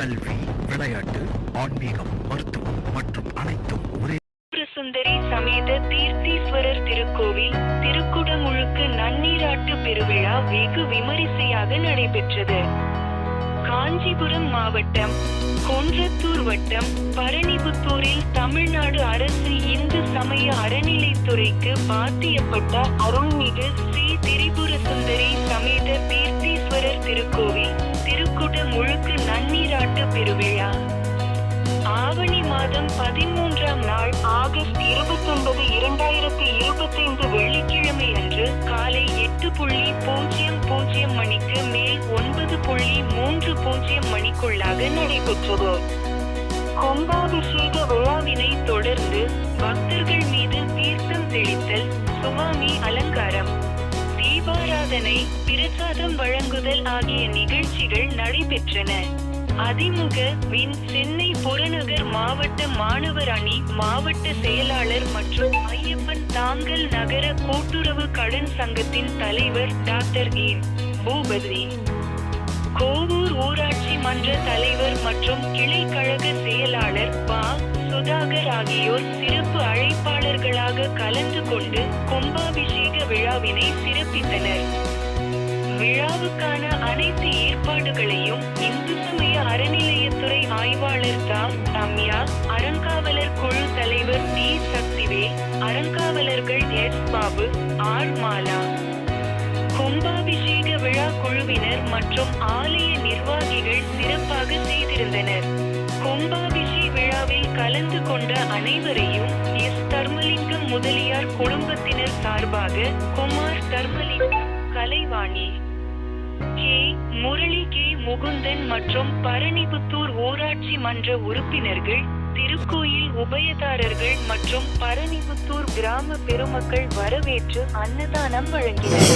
கல்வி விளையாட்டு ஆன்மீகம் மருத்துவம் மற்றும் அனைத்தும் ஒரே சுந்தரி சமேத தீர்த்தீஸ்வரர் திருக்கோவில் திருக்குடமுழுக்கு நன்னீராட்டு பெருவிழா வெகு விமரிசையாக நடைபெற்றது. காஞ்சிபுரம் மாவட்டம் கொன்றத்தூர் வட்டம் பரணிபுத்தூரில் தமிழ்நாடு அரசு இந்து சமய அறநிலைத்துறைக்கு பாத்தியப்பட்ட அருள்மிகு ஸ்ரீ திரிபுர சுந்தரி சமேத தீர்த்தீஸ்வரர் திருக்கோவில் திருக்குட முழுக்கு நன்னீராட்டு பெருவிழா ஆவணி மாதம் பதிமூன்றாம் நாள் ஆகஸ்ட் இருபத்தொன்பது இரண்டாயிரத்தி இருபத்தைந்து வெள்ளிக்கிழமை அன்று காலை எட்டு புள்ளி பூஜ்ஜியம் பூஜ்ஜியம் மணிக்கு மேல் ஒன்பது புள்ளி மூன்று பூஜ்ஜியம் மணிக்குள்ளாக நடைபெற்றது. கும்பாபிஷேக விழாவினை தொடர்ந்து பக்தர்கள் மீது தீர்த்தம் தெளித்தல் சுவாமி அலங்காரம் தீபாராதனை பிரசாதம் வழங்குதல் ஆகிய நிகழ்ச்சிகள் நடைபெற்றன. அதிமுக வின் சென்னை புறநகர் மாவட்ட மாணவர் அணி மாவட்ட செயலாளர் மற்றும் ஐயப்பன் தாங்கல் நகர கூட்டுறவு கடன் சங்கத்தின் தலைவர் டாக்டர் ஏ பூபதி. கோவூர் ஊராட்சி மன்ற தலைவர் மற்றும் கிளை கழக செயலாளர் பா. சுதாகர் ஆகியோர் சிறப்பு அழைப்பாளர்களாக கலந்து கொண்டு கும்பாபிஷேக விழாவினை சிறப்பித்தனர். விழாவுக்கான அனைத்து ஏற்பாடுகளையும் இந்து சமய அறநிலையத்துறை ஆய்வாளர் தா ரம்யா அறங்காவலர் குழு தலைவர் டி. சக்திவே அறங்காவலர்கள் எஸ். பாபு ஆர். மாலா. கும்பாபிஷேக விழா குழுவினர் மற்றும் ஆலய நிர்வாகிகள் சிறப்பாக செய்திருந்தனர். கும்பாபிஷி விழாவில் கலந்து கொண்ட அனைவரையும் எஸ். தர்மலிங்கம் முதலியார் குடும்பத்தினர் சார்பாக குமார் தர்மலிங்கம் கலைவாணி கே முரளி கே முகுந்தன் மற்றும் பரணிபுத்தூர் ஊராட்சி மன்ற உறுப்பினர்கள் திருக்கோயில் உபயதாரர்கள் மற்றும் பரணிபுத்தூர் கிராம பெருமக்கள் வரவேற்று அன்னதானம் வழங்கினர்.